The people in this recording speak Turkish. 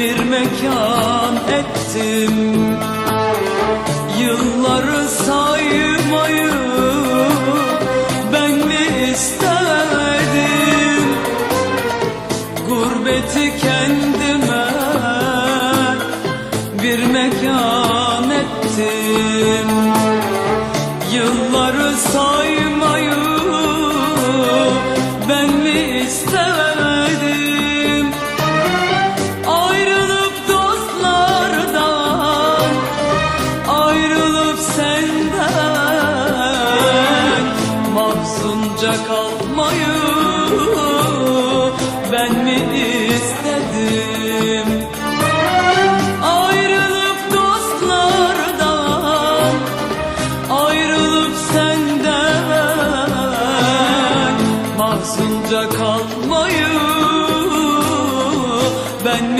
bir mekan ettim. Yılları saymayı ben mi istedim Gurbeti kendime bir mekan ettim. Yılları saymayı ben mi istedim Hoca kalmayı ben mi istedim? Ayrılıp dostlardan, ayrılıp senden Mahzunca kalmayı